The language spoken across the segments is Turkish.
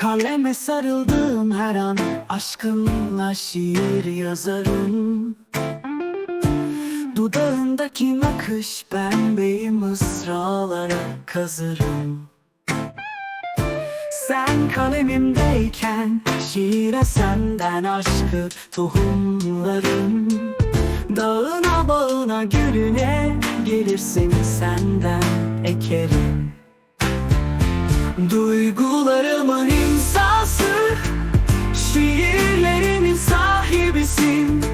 Kaleme sarıldığım her an Aşkınla şiir yazarım. Dudağındaki nakış pembeyi mısralara kazırım. Sen kalemimdeyken şiire senden aşkı tohumlarım. Dağına bağına gülüne gelirsin senden ekerim Duygularımın imzası Şiirlerimin sahibisin.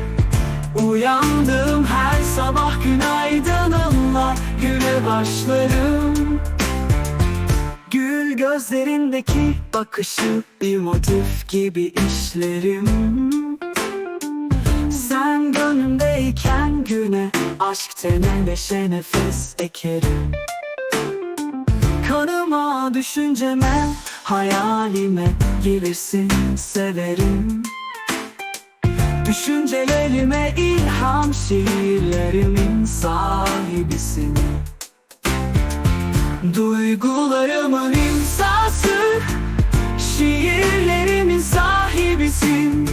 Uyandığım her sabah günaydınımla güne başlarım. Gül gözlerindeki bakışı bir motif gibi işlerim. Sen gönlümdeyken güne aşk tene neşe nefes ekerim Düşünceme, hayalime gelirsin severim. Düşüncelerime ilham şiirlerimin sahibisin. Duygularımın imzası Şiirlerimin sahibisin.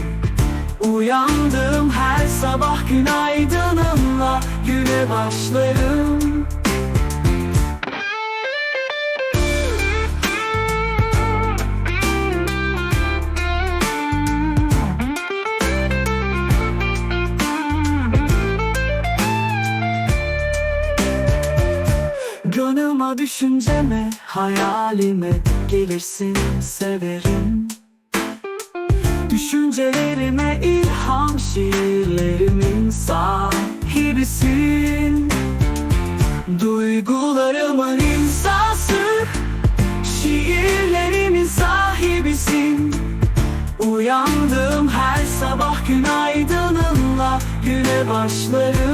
Uyandığım her sabah günaydınımla güne başlarım Gönlüme düşünceme, hayalime gelirsin severim. Düşüncelerime ilham şiirlerimin sahibisin. Duygularımın imzası Şiirlerimin sahibisin. Uyandığım her sabah günaydınımla güne başlarım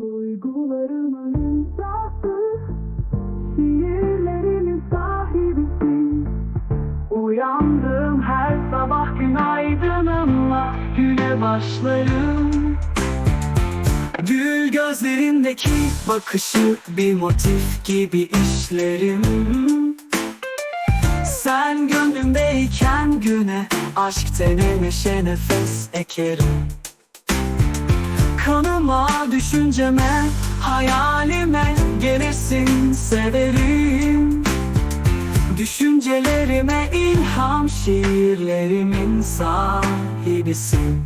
Duygularımın imzası Şiirlerimin sahibisin. Uyandığım her sabah günaydınımla Güne başlarım. Gül gözlerindeki bakışı Bir motif gibi işlerim. Sen gönlümdeyken güne Aşk tene neşe nefes ekerim Kanıma, düşünceme, hayalime gelirsin severim. Düşüncelerime ilham şiirlerimin sahibisin